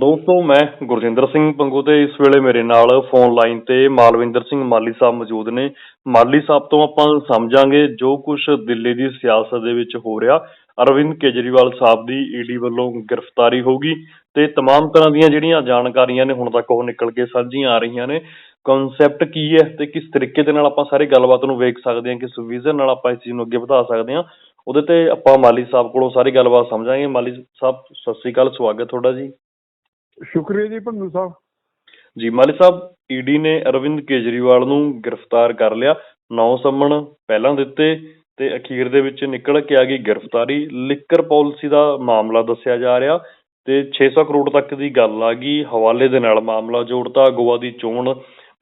ਦੋਸਤੋ ਮੈਂ ਗੁਰਜਿੰਦਰ ਸਿੰਘ ਪੰਗੂ ਤੇ ਇਸ ਵੇਲੇ ਮੇਰੇ ਨਾਲ ਫੋਨ ਲਾਈਨ ਤੇ ਮਾਲਵਿੰਦਰ ਸਿੰਘ ਮਾਲੀ ਸਾਹਿਬ ਮੌਜੂਦ ਨੇ ਮਾਲੀ ਸਾਹਿਬ ਤੋਂ ਆਪਾਂ ਸਮਝਾਂਗੇ ਜੋ ਕੁਝ ਦਿੱਲੀ ਦੀ ਸਿਆਸਤ ਦੇ ਵਿੱਚ ਹੋ ਰਿਹਾ ਅਰਵਿੰਦ ਕੇਜਰੀਵਾਲ ਸਾਹਿਬ ਦੀ ਈਡੀ ਵੱਲੋਂ ਗ੍ਰਿਫਤਾਰੀ ਹੋਗੀ ਤੇ तमाम ਤਰ੍ਹਾਂ ਦੀਆਂ ਜਿਹੜੀਆਂ ਜਾਣਕਾਰੀਆਂ ਨੇ ਹੁਣ ਤੱਕ ਉਹ ਨਿਕਲ ਕੇ ਸਾਂਝੀਆਂ ਆ ਰਹੀਆਂ ਨੇ ਕਨਸੈਪਟ ਕੀ ਹੈ ਤੇ ਕਿਸ ਤਰੀਕੇ ਦੇ ਨਾਲ ਆਪਾਂ ਸਾਰੀ ਗੱਲਬਾਤ ਨੂੰ ਵੇਖ ਸਕਦੇ ਹਾਂ ਕਿਸ ਵਿਜ਼ਨ ਨਾਲ ਆਪਾਂ ਇਸ ਚੀਜ਼ ਨੂੰ ਅੱਗੇ ਵਧਾ ਸਕਦੇ ਹਾਂ ਉਹਦੇ ਤੇ ਆਪਾਂ ਮਾਲੀ ਸਾਹਿਬ ਕੋਲੋਂ ਸਾਰੀ ਗੱਲਬਾਤ ਸਮਝਾਂਗੇ ਮਾਲੀ ਸਾਹਿਬ ਸਤਿ ਸ੍ਰੀ ਅਕਾਲ ਸਵਾਗਤ ਤੁਹਾਡਾ ਜੀ ਸ਼ੁਕਰੀਆ ਜੀ ਭੰਨੂ ਸਾਹਿਬ। ਜੀ, ਮਾਲੀ ਸਾਹਿਬ ਈਡੀ ਨੇ ਅਰਵਿੰਦ ਕੇਜਰੀਵਾਲ ਨੂੰ ਗ੍ਰਿਫਤਾਰ ਕਰ ਲਿਆ। ਨੌ ਸੰਮਣ ਪਹਿਲਾਂ ਦਿੱਤੇ ਤੇ ਅਖੀਰ ਦੇ ਵਿੱਚ ਨਿਕਲ ਕੇ ਆ ਗਈ ਗ੍ਰਿਫਤਾਰੀ। ਲਿਕਰ ਪਾਲਿਸੀ ਦਾ ਮਾਮਲਾ ਦੱਸਿਆ ਜਾ ਰਿਹਾ ਤੇ 600 ਕਰੋੜ ਤੱਕ ਦੀ ਗੱਲ ਆ ਗਈ। ਹਵਾਲੇ ਦੇ ਨਾਲ ਮਾਮਲਾ ਜੋੜਤਾ, ਗੋਆ ਦੀ ਚੋਣ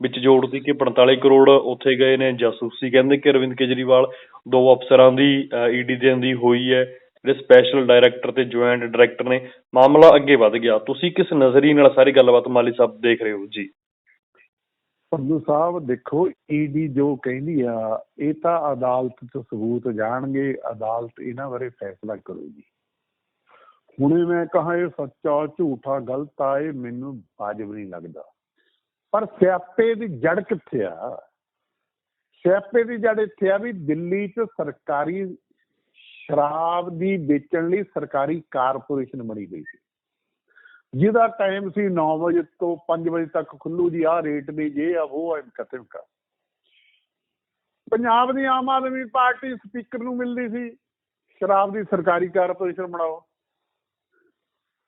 ਵਿੱਚ ਜੋੜਤੀ ਕਿ 45 ਕਰੋੜ ਉੱਥੇ ਗਏ ਨੇ ਜਾਸੂਸੀ। ਕਹਿੰਦੇ ਕਿ ਅਰਵਿੰਦ ਕੇਜਰੀਵਾਲ ਦੋ ਅਫਸਰਾਂ ਦੀ ਈਡੀ ਦੇਣ ਦੀ ਹੋਈ ਹੈ। ਜਿਹੜੇ ਸਪੈਸ਼ਲ ਡਾਇਰੈਕਟਰ ਤੇ ਜੁਆਇੰਟ ਡਾਇਰੈਕਟਰ ਨੇ, ਮਾਮਲਾ ਅੱਗੇ ਵਧ ਗਿਆ। ਤੁਸੀਂ ਕਿਸ ਨਜ਼ਰੀਏ ਨਾਲ ਸਾਰੀ ਗੱਲਬਾਤ ਮਾਲੀ ਸਾਹਿਬ ਦੇਖ ਰਹੇ ਹੋ? ਜੀ। ਭੰਨੂ ਸਾਹਿਬ, ਦੇਖੋ ਈਡੀ ਜੋ ਕਹਿੰਦੀ ਆ, ਇਹ ਤਾਂ ਅਦਾਲਤ 'ਚ ਸਬੂਤ ਜਾਣਗੇ, ਅਦਾਲਤ ਇਹਨਾਂ ਬਾਰੇ ਫੈਸਲਾ ਕਰੂਗੀ। ਹੁਣੇ ਮੈਂ ਕਹਾਂ, ਇਹ ਸੱਚਾ, ਝੂਠਾ, ਗਲਤ ਆ, ਇਹ ਮੈਨੂੰ ਵਾਜਬ ਨਹੀਂ ਲੱਗਦਾ। ਪਰ ਸਿਆਪੇ ਦੀ ਜੜ ਕਿੱਥੇ ਆ? ਸਿਆਪੇ ਦੀ ਜੜ ਇੱਥੇ ਆ ਵੀ ਦਿੱਲੀ 'ਚ ਸਰਕਾਰੀ ਸ਼ਰਾਬ ਦੀ ਵੇਚਣ ਲਈ ਸਰਕਾਰੀ ਕਾਰਪੋਰੇਸ਼ਨ ਬਣੀ ਗਈ ਸੀ। ਜਿਹਦਾ ਟਾਈਮ ਸੀ 9 ਵਜੇ ਤੋਂ 5 ਵਜੇ ਤੱਕ। ਖੁੱਲੂ ਜੀ, ਆਹ ਰੇਟ ਨੇ, ਜੇ ਆ ਉਹ ਆ ਕਤਮ ਕਾ ਪੰਜਾਬ ਦੀ ਆਮ ਆਦਮੀ ਪਾਰਟੀ ਸਪੀਕਰ ਨੂੰ ਮਿਲਦੀ ਸੀ, ਸ਼ਰਾਬ ਦੀ ਸਰਕਾਰੀ ਕਾਰਪੋਰੇਸ਼ਨ ਬਣਾਓ।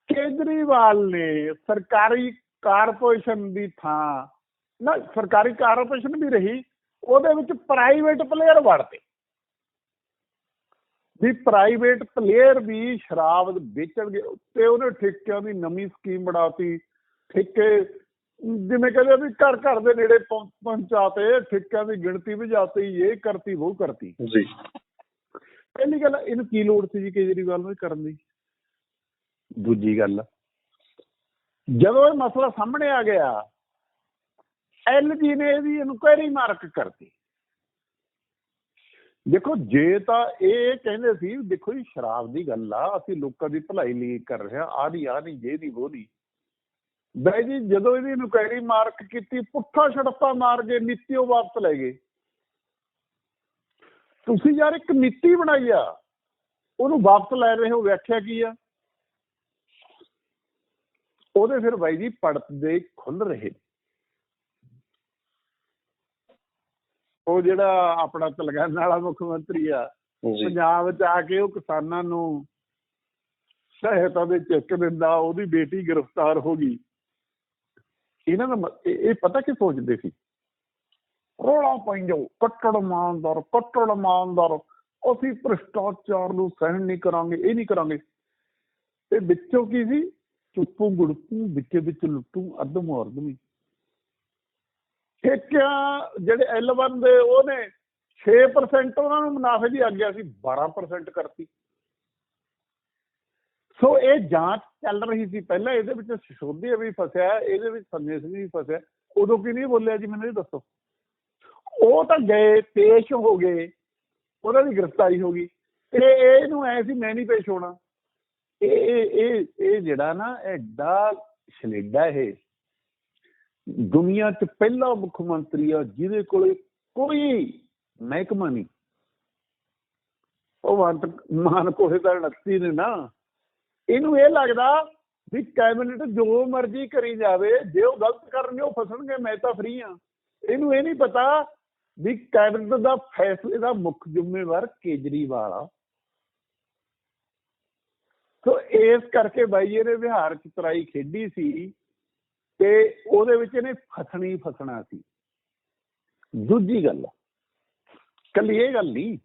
ਕੇਜਰੀਵਾਲ ਨੇ ਸਰਕਾਰੀ ਕਾਰਪੋਰੇਸ਼ਨ ਦੀ ਥਾਂ, ਨਾ, ਸਰਕਾਰੀ ਕਾਰਪੋਰੇਸ਼ਨ ਵੀ ਰਹੀ, ਉਹਦੇ ਵਿੱਚ ਪ੍ਰਾਈਵੇਟ ਪਲੇਅਰ ਵੜਦੇ। ਵੀ ਪ੍ਰਾਈਵੇਟ ਪਲੇਅਰ ਵੀ ਸ਼ਰਾਬ ਵੇਚਣਗੇ। ਤੇ ਉਹਨੇ ਠੇਕਿਆਂ ਦੀ ਨਵੀਂ ਸਕੀਮ ਬਣਾਤੀ। ਠੇਕੇ ਜਿਵੇਂ ਕਹਿੰਦੇ ਵੀ ਘਰ ਘਰ ਦੇ ਨੇੜੇ ਪਹੁੰ- ਪਹੁੰਚਾਤੇ ਠੇਕਿਆਂ ਦੀ ਗਿਣਤੀ ਵਧਾਤੀ ਇਹ ਕਰਤੀ ਉਹ ਕਰਤੀ। ਜੀ। ਪਹਿਲੀ ਗੱਲ ਇਹਨੂੰ ਕੀ ਲੋੜ ਸੀ ਜੀ ਕੇਜਰੀਵਾਲ ਨੂੰ ਕਰਨ ਦੀ? ਦੂਜੀ ਗੱਲ ਜਦੋਂ ਇਹ ਮਸਲਾ ਸਾਹਮਣੇ ਆ ਗਿਆ ਐਲਜੀ ਨੇ ਇਹਦੀ ਇਨਕੁਆਇਰੀ ਮਾਰਕ ਕਰਤੀ। ਦੇਖੋ, ਜੇ ਤਾਂ ਇਹ ਕਹਿੰਦੇ ਸੀ ਦੇਖੋ ਜੀ, ਸ਼ਰਾਬ ਦੀ ਗੱਲ ਆ, ਅਸੀਂ ਲੋਕਾਂ ਦੀ ਭਲਾਈ ਲਈ ਕਰ ਰਹੇ ਆ ਆ ਨਹੀਂ ਆ ਨਹੀਂ ਜੇ ਨਹੀਂ ਉਹ ਨਹੀਂ। ਬਈ ਜੀ, ਜਦੋਂ ਇਹਦੀ ਇਨਕੁਆਇਰੀ ਮਾਰਕ ਕੀਤੀ, ਪੁੱਠਾ ਛੜਪਾ ਮਾਰ ਕੇ ਨੀਤੀਓ ਵਾਪਸ ਲੈ ਗਏ। ਤੁਸੀਂ ਯਾਰ ਇੱਕ ਨੀਤੀ ਬਣਾਈ ਆ, ਉਹਨੂੰ ਵਾਪਸ ਲੈ ਰਹੇ ਹੋ, ਵਿਆਖਿਆ ਕੀ ਆ? ਉਹਦੇ ਫਿਰ ਬਾਈ ਜੀ ਪੜਦੇ ਖੁੱਲ ਰਹੇ। ਉਹ ਜਿਹੜਾ ਆਪਣਾ ਤਲਗਾਨਾ ਵਾਲਾ ਮੁੱਖ ਮੰਤਰੀ ਆ ਪੰਜਾਬ ਚ ਆ ਕੇ ਉਹ ਕਿਸਾਨਾਂ ਨੂੰ ਸਹਾਇਤਾ ਦੇ ਚੈੱਕ ਦਿੰਦਾ ਉਹਦੀ ਬੇਟੀ ਗ੍ਰਿਫਤਾਰ ਹੋ ਗਈ। ਇਹਨਾਂ ਦਾ ਇਹ ਪਤਾ ਕੀ ਸੋਚਦੇ ਸੀ? ਰੋਲਾ ਪੈਂਦੋ ਕੱਟੜ ਇਮਾਨਦਾਰ ਕੱਟੜ ਇਮਾਨਦਾਰ। ਅਸੀਂ ਭ੍ਰਿਸ਼ਟਾਚਾਰ ਨੂੰ ਸਹਿਣ ਨਹੀਂ ਕਰਾਂਗੇ ਇਹ ਨਹੀਂ ਕਰਾਂਗੇ। ਤੇ ਵਿੱਚੋਂ ਕੀ ਸੀ? ਚੁੱਪੂ ਗੁੜਪੂ ਵਿੱਚ ਵਿੱਚ ਲੁੱਟੂ ਅਦਮ ਅਰਦਮੀ ਠੇਕਿਆਂ ਜਿਹੜੇ L1 ਦੇ ਉਹਨੇ 6% ਉਹਨਾਂ ਨੂੰ ਮੁਨਾਫੇ ਦੀ ਆਗਿਆ ਸੀ 12% ਕਰਤੀ। ਸੋ ਇਹ ਜਾਂਚ ਚੱਲ ਰਹੀ ਸੀ। ਪਹਿਲਾਂ ਇਹਦੇ ਵਿੱਚ ਸਿਸੋਦੀਆ ਵੀ ਫਸਿਆ, ਇਹਦੇ ਵਿੱਚ ਸੰਜੇ ਸਿੰਘ ਵੀ ਫਸਿਆ। ਉਦੋਂ ਕੀ ਨਹੀਂ ਬੋਲਿਆ ਜੀ, ਮੈਨੂੰ ਇਹ ਦੱਸੋ। ਉਹ ਤਾਂ ਗਏ, ਪੇਸ਼ ਹੋ ਗਏ, ਉਹਨਾਂ ਦੀ ਗ੍ਰਿਫਤਾਰੀ ਹੋ ਗਈ। ਤੇ ਇਹਨੂੰ ਐ ਸੀ, ਮੈਂ ਨਹੀਂ ਪੇਸ਼ ਹੋਣਾ। ਇਹ ਇਹ ਇਹ ਇਹ ਜਿਹੜਾ ਨਾ, ਐਡਾ ਛਲੇਡਾ ਇਹ। ਦੁਨੀਆ 'ਚ ਪਹਿਲਾ ਮੁੱਖ ਮੰਤਰੀ ਆ, ਜਿਹਦੇ ਕੋਲੇ ਕੋਈ ਮਹਿਕਮਾ ਨਹੀਂ। ਉਹ ਵੰਤ ਮਾਨ ਕੋਲੇ ਤਾਂ 29 ਨੇ ਨਾ। ਇਹਨੂੰ ਇਹ ਲੱਗਦਾ ਵੀ ਕੈਬਨਿਟ ਜੋ ਮਰਜ਼ੀ ਕਰੀ ਜਾਵੇ, ਜੇ ਉਹ ਗਲਤ ਕਰਨਗੇ ਉਹ ਫਸਣਗੇ, ਮੈਂ ਤਾਂ ਫ੍ਰੀ ਆ ਇਹਨੂੰ ਇਹ ਨਹੀਂ ਪਤਾ ਵੀ ਕੈਬਨਿਟ ਦਾ ਫੈਸਲੇ ਦਾ ਮੁੱਖ ਜ਼ਿੰਮੇਵਾਰ ਕੇਜਰੀਵਾਲ ਆ। ਸੋ ਇਸ ਕਰਕੇ ਬਾਈ, ਇਹਨੇ ਵਿਹਾਰ ਚ ਤਰਾਈ ਖੇਡੀ ਸੀ। ਤੇ ਉਹਦੇ ਵਿੱਚ ਇਹਨੇ ਫਸਣੀ ਫਸਣਾ ਸੀ। ਦੂਜੀ ਗੱਲ, ਕੱਲੀ ਇਹ ਗੱਲ ਨਹੀਂ,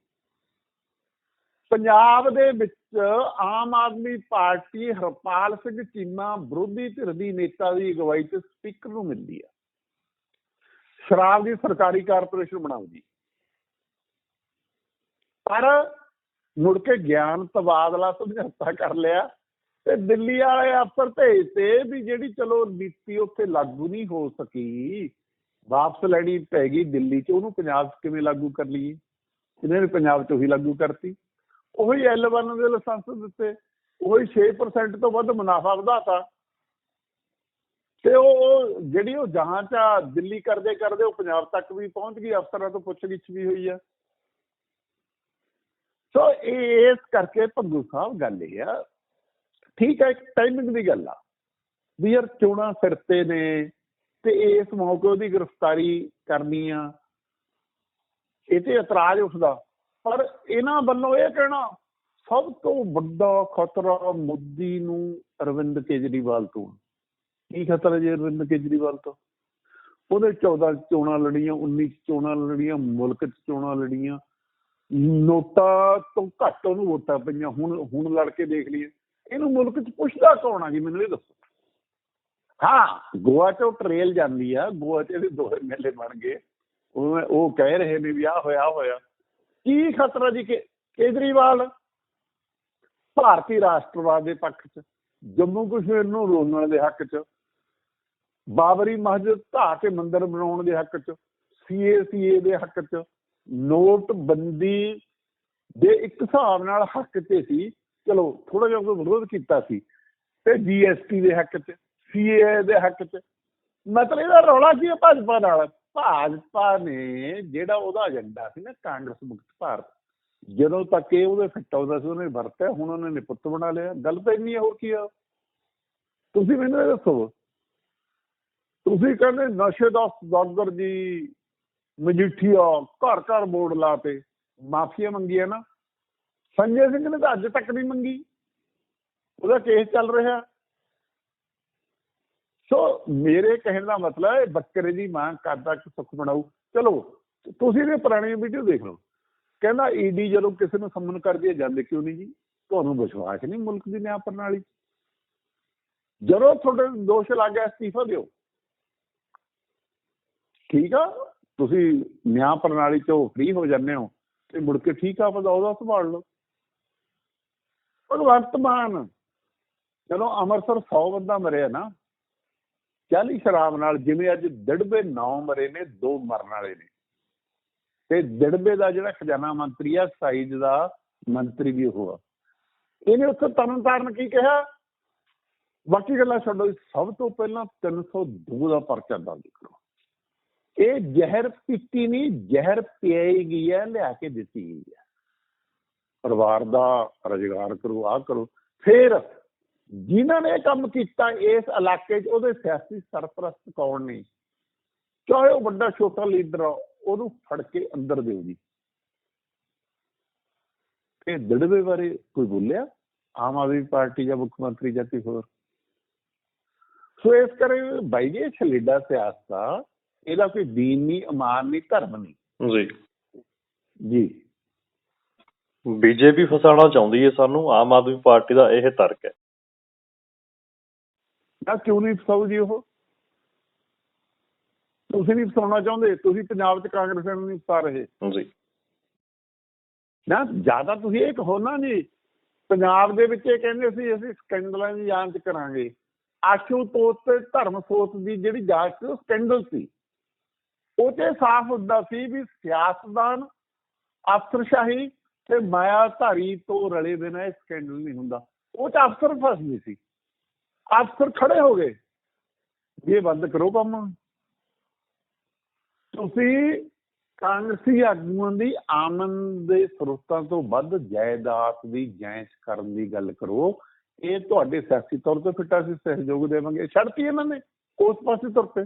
ਪੰਜਾਬ ਦੇ ਵਿੱਚ ਆਮ ਆਦਮੀ ਪਾਰਟੀ ਹਰਪਾਲ ਸਿੰਘ ਚੀਮਾ ਵਿਰੋਧੀ ਧਿਰ ਦੀ ਨੇਤਾ ਦੀ ਅਗਵਾਈ 'ਚ ਸਪੀਕਰ ਨੂੰ ਮਿਲਦੀ ਆ। ਸ਼ਰਾਬ ਦੀ ਸਰਕਾਰੀ ਕਾਰਪੋਰੇਸ਼ਨ ਬਣਾਉਂਦੀ। ਪਰ ਮੁੜ ਕੇ ਗਿਆਨ ਤਬਾਦਲਾ ਸਮਝੌਤਾ ਕਰ ਲਿਆ। ਤੇ ਦਿੱਲੀ ਵਾਲੇ ਅਫਸਰ ਭੇਜਤੇ ਵੀ ਜਿਹੜੀ ਚਲੋ ਨੀਤੀ ਉੱਥੇ ਲਾਗੂ ਨਹੀਂ ਹੋ ਸਕੀ, ਵਾਪਸ ਲੈਣੀ ਪੈ ਗਈ ਦਿੱਲੀ 'ਚ, ਉਹਨੂੰ ਪੰਜਾਬ 'ਚ ਕਿਵੇਂ ਲਾਗੂ ਕਰ ਲਈਏ? ਇਹਨਾਂ ਨੇ ਪੰਜਾਬ 'ਚ ਉਹੀ ਲਾਗੂ ਕਰਤੀ। ਉਹੀ L1 ਦੇ ਲਾਇਸੈਂਸ ਦਿੱਤੇ, ਉਹੀ 6% ਤੋਂ ਵੱਧ ਮੁਨਾਫਾ ਵਧਾਤਾ। ਤੇ ਉਹ ਜਿਹੜੀ ਉਹ ਜਾਂਚ ਆ, ਦਿੱਲੀ ਕਰਦੇ ਕਰਦੇ ਉਹ ਪੰਜਾਬ ਤੱਕ ਵੀ ਪਹੁੰਚ ਗਈ, ਅਫਸਰਾਂ ਤੋਂ ਪੁੱਛਗਿੱਛ ਵੀ ਹੋਈ ਆ। ਸੋ ਇਸ ਕਰਕੇ ਭੰਗੂ ਸਾਹਿਬ ਗੱਲ ਇਹ ਆ ਠੀਕ ਹੈ, ਇੱਕ ਟਾਈਮਿੰਗ ਦੀ ਗੱਲ ਆ। ਵੀ ਯਾਰ ਚੋਣਾਂ ਸਿਰ ਤੇ ਨੇ ਤੇ ਇਸ ਮੌਕੇ ਉਹਦੀ ਗ੍ਰਿਫਤਾਰੀ ਕਰਨੀ ਆ। ਇਹ ਤੇ ਇਤਰਾਜ਼ ਉੱਠਦਾ। ਪਰ ਇਹਨਾਂ ਵੱਲੋਂ ਇਹ ਕਹਿਣਾ, ਸਭ ਤੋਂ ਵੱਡਾ ਖਤਰਾ ਮੋਦੀ ਨੂੰ ਅਰਵਿੰਦ ਕੇਜਰੀਵਾਲ ਤੋਂ ਕੀ ਖਤਰਾ ਜੇ ਅਰਵਿੰਦ ਕੇਜਰੀਵਾਲ ਤੋਂ? ਉਹਨੇ 14 ਚੋਣਾਂ ਲੜੀਆਂ 19 ਚੋਣਾਂ ਲੜੀਆਂ, ਮੁਲਕ ਚ ਚੋਣਾਂ ਲੜੀਆਂ। ਨੋਟਾਂ ਤੋਂ ਘੱਟ ਉਹਨੂੰ ਵੋਟਾਂ ਪਈਆਂ। ਹੁਣ ਹੁਣ ਲੜ ਕੇ ਦੇਖ ਲਈਏ। ਇਹਨੂੰ ਮੁਲਕ ਚ ਪੁੱਛਦਾ ਕੌਣ ਆ ਜੀ, ਮੈਨੂੰ ਇਹ ਦੱਸੋ। ਹਾਂ, ਗੋਆ ਚੋਂ ਟ੍ਰੇਲ ਜਾਂਦੀ ਆ, ਗੋਆ ਚ ਇਹਦੇ ਦੋ ਐਮਐਲਏ ਬਣ ਗਏ। ਉਹ ਉਹ ਕਹਿ ਰਹੇ ਨੇ ਵੀ ਆ ਹੋਇਆ ਹੋਇਆ। ਕੀ ਖਤਰਾ ਜੀ ਕਿ ਕੇਜਰੀਵਾਲ ਭਾਰਤੀ ਰਾਸ਼ਟਰਵਾਦ ਦੇ ਪੱਖ 'ਚ, ਜੰਮੂ ਕਸ਼ਮੀਰ ਨੂੰ ਰੋਲਣ ਦੇ ਹੱਕ 'ਚ, ਬਾਬਰੀ ਮਸਜਿਦ ਢਾਹ ਕੇ ਮੰਦਿਰ ਬਣਾਉਣ ਦੇ ਹੱਕ 'ਚ ਸੀਏਸੀਏ ਦੇ ਹੱਕ 'ਚ, ਨੋਟਬੰਦੀ ਦੇ ਇੱਕ ਹਿਸਾਬ ਨਾਲ ਹੱਕ 'ਤੇ ਸੀ। ਚਲੋ ਥੋੜਾ ਜਿਹਾ ਕੋਈ ਵਿਰੋਧ ਕੀਤਾ ਸੀ। ਤੇ ਜੀਐਸਟੀ ਦੇ ਹੱਕ 'ਚ ਸੀਏ ਦੇ ਹੱਕ 'ਚ ਮਤਲਬ ਇਹਦਾ ਰੌਲਾ ਕੀ ਹੈ ਭਾਜਪਾ ਨਾਲ? ਭਾਜਪਾ ਨੇ ਜਿਹੜਾ ਉਹਦਾ ਏਜੰਡਾ ਸੀ ਨਾ, ਕਾਂਗਰਸ ਮੁਕਤ ਭਾਰਤ। ਜਦੋਂ ਤੱਕ ਇਹ ਉਹਦੇ ਫਿੱਟ ਆਉਂਦਾ ਸੀ, ਉਹਨੇ ਵਰਤਿਆ, ਹੁਣ ਉਹਨਾਂ ਨੇ ਪੁੱਤ ਬਣਾ ਲਿਆ। ਗੱਲ ਤਾਂ ਇੰਨੀ ਹੋਰ ਕੀ ਆ? ਤੁਸੀਂ ਮੈਨੂੰ ਇਹ ਦੱਸੋ। ਤੁਸੀਂ ਕਹਿੰਦੇ ਨਸ਼ੇ ਦਾ ਸੌਦਾਗਰ ਜੀ ਮਜੀਠੀਆ ਘਰ ਘਰ ਬੋਰਡ ਲਾਤੇ ਮਾਫੀਆ ਮੰਗੀ ਹੈ ਨਾ। ਸੰਜੇ ਸਿੰਘ ਨੇ ਤਾਂ ਅੱਜ ਤੱਕ ਨਹੀਂ ਮੰਗੀ। ਉਹਦਾ ਕੇਸ ਚੱਲ ਰਿਹਾ। ਸੋ ਮੇਰੇ ਕਹਿਣ ਦਾ ਮਤਲਬ ਹੈ, ਬੱਕਰੇ ਦੀ ਮਾਂ ਕਰਦਾ ਤੱਕ ਸੁੱਖ ਬਣਾਊ। ਚਲੋ, ਤੁਸੀਂ ਇਹ ਪੁਰਾਣੀ ਵੀਡੀਓ ਦੇਖ ਲਓ। ਕਹਿੰਦਾ, ਈਡੀ ਜਦੋਂ ਕਿਸੇ ਨੂੰ ਸੰਮਨ ਕਰਦੀ ਹੈ, ਜਾਂਦੇ ਕਿਉਂ ਨਹੀਂ ਜੀ? ਤੁਹਾਨੂੰ ਵਿਸ਼ਵਾਸ ਨਹੀਂ ਮੁਲਕ ਦੀ ਨਿਆਂ ਪ੍ਰਣਾਲੀ? 'ਚ। ਜਦੋਂ ਤੁਹਾਡੇ ਦੋਸ਼ ਲੱਗ ਗਿਆ, ਅਸਤੀਫਾ ਦਿਓ। ਠੀਕ ਆ? ਤੁਸੀਂ ਨਿਆਂ ਪ੍ਰਣਾਲੀ ਚੋਂ ਫ੍ਰੀ ਹੋ ਜਾਂਦੇ ਹੋ, ਤੇ ਮੁੜ ਕੇ ਠੀਕ ਆ, ਆਪਦਾ ਉਹਦਾ ਸੰਭਾਲ ਲਓ। ਭਗਵੰਤ ਮਾਨ। ਜਦੋਂ ਅੰਮ੍ਰਿਤਸਰ 100 ਬੰਦਾ ਮਰਿਆ ਨਾ 40 ਸ਼ਰਾਬ ਨਾਲ, ਜਿਵੇਂ ਅੱਜ ਡੜਬੇ 9 ਮਰੇ ਨੇ, ਦੋ ਮਰਨ ਵਾਲੇ ਨੇ। ਤੇ ਡੜਬੇ ਦਾ ਜਿਹੜਾ ਖਜ਼ਾਨਾ ਮੰਤਰੀ ਆ ਸਾਈਜ਼ ਦਾ ਮੰਤਰੀ ਵੀ ਉਹ ਆ। ਇਹਨੇ ਉੱਥੇ ਤਰਨ ਤਾਰਨ ਕੀ ਕਿਹਾ? ਬਾਕੀ ਗੱਲਾਂ ਛੱਡੋ ਸਭ ਤੋਂ ਪਹਿਲਾਂ 302 ਦਾ ਪਰਚਾ ਦਰਜ ਕਰੋ। ਇਹ ਜ਼ਹਿਰ ਪੀਤੀ ਨਹੀਂ, ਜ਼ਹਿਰ ਪਿਆਈ ਗਈ ਹੈ, ਲਿਆ ਕੇ ਦਿੱਤੀ ਗਈ ਹੈ। ਪਰਿਵਾਰ ਦਾ ਰੁਜ਼ਗਾਰ ਕਰੋ ਆ ਕਰੋ। ਫਿਰ ਜਿਨ੍ਹਾਂ ਨੇ ਕੰਮ ਕੀਤਾ ਇਸ ਇਲਾਕੇ 'ਚ ਉਹਦੇ ਸਿਆਸੀ ਸਰਪ੍ਰਸਤ ਕੌਣ ਨੇ? ਚਾਹੇ ਉਹ ਵੱਡਾ ਛੋਟਾ ਲੀਡਰ ਆ ਉਹਨੂੰ ਫੜ ਕੇ ਅੰਦਰ ਦਿਓ ਜੀ। ਇਹ ਦੜਵੇ ਬਾਰੇ ਕੋਈ ਬੋਲਿਆ? ਆਮ ਆਦਮੀ ਪਾਰਟੀ ਜਾਂ ਮੁੱਖ ਮੰਤਰੀ ਜਾਂ ਕੋਈ ਹੋਰ? ਸੋ ਇਸ ਕਰੇ ਬਾਈ ਜੀ ਛਲੇਡਾ ਸਿਆਸਤ ਆ। ਇਹਦਾ ਕੋਈ ਦੀਨ ਨਹੀਂ ਇਮਾਨ ਨਹੀਂ ਧਰਮ ਨਹੀਂ। ਜੀ। ਜੀ। ਬੀਜੇਪੀ ਫਸਾਉਣਾ ਚਾਹੁੰਦੀ ਹੈ ਸਾਨੂੰ ਆਮ ਆਦਮੀ ਪਾਰਟੀ ਦਾ ਇਹ ਤਰਕ ਹੈ। ਨਾ ਕਿਉਂ ਨਹੀਂ ਫਸਾਊ ਜੀ ਉਹ? ਤੁਸੀਂ ਨਹੀਂ ਫਸਾਉਣਾ ਚਾਹੁੰਦੇ ਤੁਸੀਂ ਪੰਜਾਬ 'ਚ ਕਾਂਗਰਸ ਨੂੰ ਨਹੀਂ ਫਸਾ ਰਹੇ। ਜੀ। ਨਾ ਜ਼ਿਆਦਾ ਤੁਸੀਂ ਇਹ ਕਹੋ ਨਾ ਜੀ ਪੰਜਾਬ ਦੇ ਵਿੱਚ ਇਹ ਕਹਿੰਦੇ ਸੀ ਅਸੀਂ ਸਕੈਂਡਲਾਂ ਦੀ ਜਾਂਚ ਕਰਾਂਗੇ। ਆਸ਼ੂਤੋਸ਼ ਤੇ ਧਰਮ ਸੋਚ ਦੀ ਜਿਹੜੀ ਜਾਂਚ ਸੀ ਉਹ ਸਕੈਂਡਲ ਸੀ। ਉਹ ਤੇ ਸਾਫ਼ ਹੁੰਦਾ ਸੀ ਵੀ ਸਿਆਸਤਦਾਨ ਅਫਸਰਸ਼ਾਹੀ ਤੇ ਮਾਇਆਧਾਰੀ ਤੋਂ ਰਲੇ ਬਿਨਾਂ ਇਹ ਸਕੈਂਡਲ ਨਹੀਂ ਹੁੰਦਾ। ਉਹ ਚ ਅਫਸਰ ਫਸਦੇ ਸੀ। ਅਫਸਰ ਖੜੇ ਹੋ ਗਏ। ਇਹ ਬੰਦ ਕਰੋ ਕੰਮ। ਤੁਸੀਂ ਕਾਂਗਰਸੀ ਆਗੂਆਂ ਦੀ ਆਮਨ ਦੇ ਸਰੋਤਾਂ ਤੋਂ ਵੱਧ ਜਾਇਦਾਦ ਦੀ ਜਾਂਚ ਕਰਨ ਦੀ ਗੱਲ ਕਰੋ। ਇਹ ਤੁਹਾਡੇ ਸਿਆਸੀ ਤੌਰ ਤੇ ਫਿੱਟਾ ਸੀ ਸਹਿਯੋਗ ਦੇਵਾਂਗੇ। ਛੱਡਤੀ ਇਹਨਾਂ ਨੇ। ਉਸ ਪਾਸੇ ਤੁਰ ਪਏ।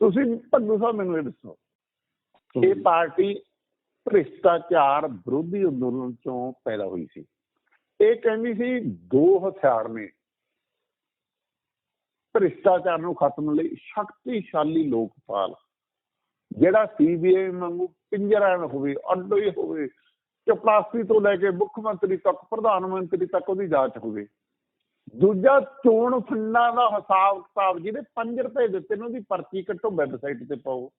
ਤੁਸੀਂ ਭੱਗੂ ਸਾਹਿਬ ਮੈਨੂੰ ਇਹ ਦੱਸੋ। ਇਹ ਪਾਰਟੀ ਭ੍ਰਿਸ਼ਟਾਚਾਰ ਵਿਰੋਧੀ ਅੰਦੋਲਨ ਚੋਂ ਪੈਦਾ ਹੋਈ ਸੀ। ਇਹ ਕਹਿੰਦੀ ਸੀ, ਦੋ ਹਥਿਆਰ ਨੇ ਭ੍ਰਿਸ਼ਟਾਚਾਰ ਨੂੰ ਖਤਮ ਲਈ ਸ਼ਕਤੀਸ਼ਾਲੀ ਲੋਕਪਾਲ। ਜਿਹੜਾ ਸੀਬੀਆਈ ਵਾਂਗੂ ਪਿੰਜਰਾ ਨਾ ਹੋਵੇ ਅੱਡੋ ਹੀ ਹੋਵੇ ਚਪੜਾਸੀ ਤੋਂ ਲੈ ਕੇ ਮੁੱਖ ਮੰਤਰੀ ਤੱਕ, ਪ੍ਰਧਾਨ ਮੰਤਰੀ ਤੱਕ ਉਹਦੀ ਜਾਂਚ ਹੋਵੇ। ਦੂਜਾ ਚੋਣ ਫੰਡਾਂ ਦਾ ਹਿਸਾਬ ਕਿਤਾਬ ਜਿਹਦੇ 5 ਰੁਪਏ ਦਿੱਤੇ ਨੇ, ਉਹਦੀ ਪਰਚੀ ਕੱਟੋ ਵੈਬਸਾਈਟ ਤੇ ਪਾਓ।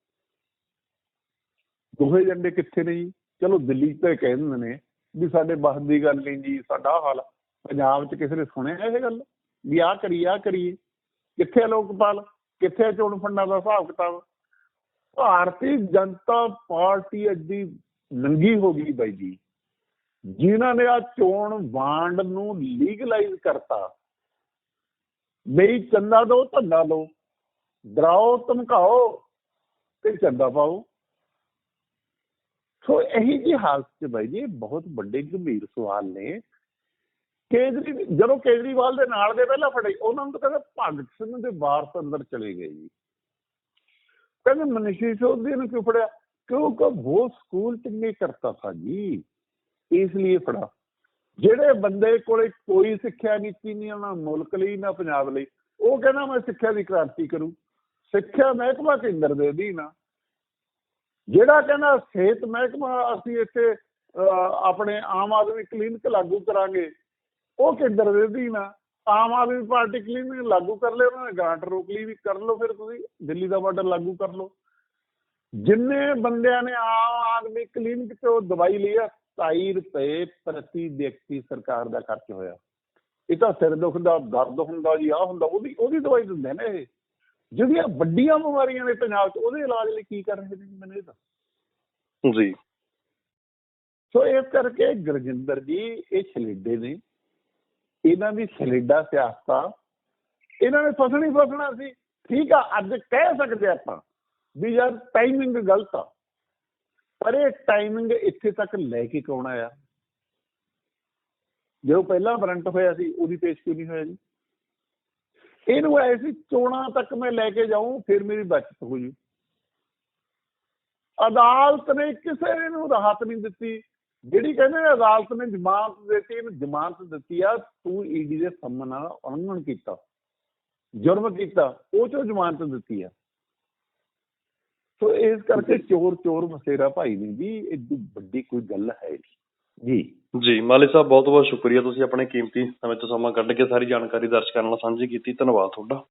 ਦੋਹੇ ਏਜੰਡੇ ਕਿੱਥੇ ਨੇ ਜੀ? ਚਲੋ ਦਿੱਲੀ ਤੇ ਕਹਿ ਦਿੰਦੇ ਨੇ ਵੀ ਸਾਡੇ ਬਸ ਦੀ ਗੱਲ ਨਹੀਂ ਜੀ, ਸਾਡਾ ਹਾਲ ਪੰਜਾਬ 'ਚ ਕਿਸੇ ਨੇ ਸੁਣਿਆ ਇਹ ਗੱਲ? ਵੀ ਆਹ ਕਰੀਏ ਆਹ ਕਰੀਏ। ਕਿੱਥੇ ਆ ਲੋਕਪਾਲ? ਕਿੱਥੇ ਚੋਣ ਫੰਡਾਂ ਦਾ ਹਿਸਾਬ ਕਿਤਾਬ? ਭਾਰਤੀ ਜਨਤਾ ਪਾਰਟੀ ਅੱਡੀ ਨੰਗੀ ਹੋ ਗਈ ਬਾਈ ਜੀ। ਜਿਨ੍ਹਾਂ ਨੇ ਆ ਚੋਣ ਵਾਂਡ ਨੂੰ ਲੀਗਲਾਈਜ਼ ਕਰਤਾ। ਬਈ ਚੰਦਾ ਦੋ, ਧੰਦਾ ਦੋ। ਡਰਾਓ, ਧਮਕਾਓ ਤੇ ਚੰਦਾ ਪਾਓ। ਸੋ ਇਹੀ ਜੀ ਹਾਲਤ 'ਚ ਬਾਈ ਜੀ ਬਹੁਤ ਵੱਡੇ ਗੰਭੀਰ ਸਵਾਲ ਨੇ। ਕੇਜਰੀ, ਜਦੋਂ ਕੇਜਰੀਵਾਲ ਦੇ ਨਾਲ ਦੇ ਪਹਿਲਾਂ ਫੜੇ, ਉਹਨਾਂ ਨੂੰ ਕਹਿੰਦਾ ਭਗਤ ਸਿੰਘ ਦੇ ਵਾਰਸ ਅੰਦਰ ਚਲੇ ਗਏ ਜੀ। ਕਹਿੰਦੇ ਮਨੀਸ਼ੀ ਸੋਧੀ ਨੂੰ ਕਿਉਂ ਫੜਿਆ? ਕਿਉਂਕਿ ਉਹ ਸਕੂਲ ਚ ਨਹੀਂ ਕਰਤਾ ਥਾ ਜੀ, ਇਸ ਲਈ ਫੜਾ। ਜਿਹੜੇ ਬੰਦੇ ਕੋਲੇ ਕੋਈ ਸਿੱਖਿਆ ਨੀਤੀ ਨਹੀਂ ਨਾ ਮੁਲਕ ਲਈ ਨਾ ਪੰਜਾਬ ਲਈ, ਉਹ ਕਹਿੰਦਾ ਮੈਂ ਸਿੱਖਿਆ ਦੀ ਕ੍ਰਾਂਤੀ ਕਰੂ। ਸਿੱਖਿਆ ਮਹਿਕਮਾ ਕੇਂਦਰ ਦੇ ਅਧੀਨ ਨਾ ਜਿਹੜਾ ਕਹਿੰਦਾ ਸਿਹਤ ਮਹਿਕਮਾ ਅਸੀਂ ਇੱਥੇ ਆਪਣੇ ਆਮ ਆਦਮੀ ਕਲੀਨਿਕ ਲਾਗੂ ਕਰਾਂਗੇ, ਉਹ ਕੇਂਦਰ ਦੇ ਅਧੀਨ ਆ? ਆਮ ਆਦਮੀ ਪਾਰਟੀ ਕਲੀਨਿਕ ਲਾਗੂ ਕਰ ਲਿਆ ਉਹਨਾਂ ਨੇ, ਗ੍ਰਾਂਟ ਰੋਕ ਲਈ ਵੀ ਕਰ ਲਓ ਫਿਰ ਤੁਸੀਂ, ਦਿੱਲੀ ਦਾ ਬਾਰਡਰ ਲਾਗੂ ਕਰ ਲਓ। ਜਿੰਨੇ ਬੰਦਿਆਂ ਨੇ ਆਮ ਆਦਮੀ ਕਲੀਨਿਕ ਤੋਂ ਦਵਾਈ ਲਈ ਆ 27 ਰੁਪਏ ਪ੍ਰਤੀ ਵਿਅਕਤੀ ਸਰਕਾਰ ਦਾ ਖਰਚ ਹੋਇਆ। ਇਹ ਤਾਂ ਸਿਰ ਦੁਖ ਦਾ ਦਰਦ ਹੁੰਦਾ ਜੀ ਆ ਹੁੰਦਾ, ਉਹਦੀ ਉਹਦੀ ਦਵਾਈ ਦਿੰਦੇ ਨੇ ਇਹ। ਜਿਹੜੀਆਂ ਵੱਡੀਆਂ ਬਿਮਾਰੀਆਂ ਨੇ ਪੰਜਾਬ 'ਚ ਉਹਦੇ ਇਲਾਜ ਲਈ ਕੀ ਕਰ ਰਹੇ ਨੇ ਮੈਨੂੰ ਇਹ ਦੱਸੋ। ਜੀ। ਸੋ ਇਸ ਕਰਕੇ ਗੁਰਜਿੰਦਰ ਜੀ ਇਹ ਛਲੇਡੇ ਨੇ ਇਹਨਾਂ ਦੀ ਛਲੇਡਾ ਸਿਆਸਤ ਇਹਨਾਂ ਨੇ ਫਸਣੀ ਫਸਣਾ ਸੀ। ਠੀਕ ਆ ਅੱਜ ਕਹਿ ਸਕਦੇ ਆਪਾਂ ਵੀ ਯਾਰ ਟਾਈਮਿੰਗ ਗਲਤ ਆ। ਪਰ ਇਹ ਟਾਈਮਿੰਗ ਇੱਥੇ ਤੱਕ ਲੈ ਕੇ ਕੌਣ ਆਇਆ? ਜੋ ਪਹਿਲਾਂ ਵਾਰੰਟ ਹੋਇਆ ਸੀ ਉਹਦੀ ਪੇਸ਼ ਕਿਉਂ ਨਹੀਂ ਹੋਇਆ ਜੀ। ਇਹਨੂੰ ਐ ਸੀ, ਚੋਣਾਂ ਤੱਕ ਮੈਂ ਲੈ ਕੇ ਜਾਊਂ, ਫਿਰ ਮੇਰੀ ਬਚਤ ਹੋ ਜੂ। ਅਦਾਲਤ ਨੇ ਕਿਸੇ ਨੂੰ ਰਾਹਤ ਨਹੀਂ ਦਿੱਤੀ। ਜਿਹੜੀ ਕਹਿੰਦੇ ਨੇ, ਅਦਾਲਤ ਨੇ ਜ਼ਮਾਨਤ ਦਿੱਤੀ, ਇਹਨੂੰ ਜ਼ਮਾਨਤ ਦਿੱਤੀ ਆ, ਤੂੰ ਈਡੀ ਦੇ ਸੰਮਨ ਨਾਲ ਉਲੰਘਣ ਕੀਤਾ, ਜੁਰਮ ਕੀਤਾ, ਉਹ ਚੋਂ ਜ਼ਮਾਨਤ ਦਿੱਤੀ ਆ। ਸੋ ਇਸ ਕਰਕੇ ਚੋਰ ਚੋਰ ਮਸੇਰਾ ਭਾਈ ਨਹੀਂ ਜੀ ਏਡੀ ਵੱਡੀ ਕੋਈ ਗੱਲ ਹੈ ਨਹੀਂ ਜੀ। ਜੀ ਮਾਲੀ ਸਾਹਿਬ ਬਹੁਤ ਬਹੁਤ ਸ਼ੁਕਰੀਆ ਤੁਸੀਂ ਆਪਣੇ ਕੀਮਤੀ ਸਮੇਂ ਤੋਂ ਸਮਾਂ ਕੱਢ ਕੇ ਸਾਰੀ ਜਾਣਕਾਰੀ ਦਰਸ਼ਕਾਂ ਨਾਲ ਸਾਂਝੀ ਕੀਤੀ। ਧੰਨਵਾਦ ਤੁਹਾਡਾ।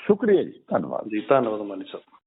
ਸ਼ੁਕਰੀਆ ਜੀ ਧੰਨਵਾਦ। ਜੀ ਧੰਨਵਾਦ ਮਾਲੀ ਸਾਹਿਬ।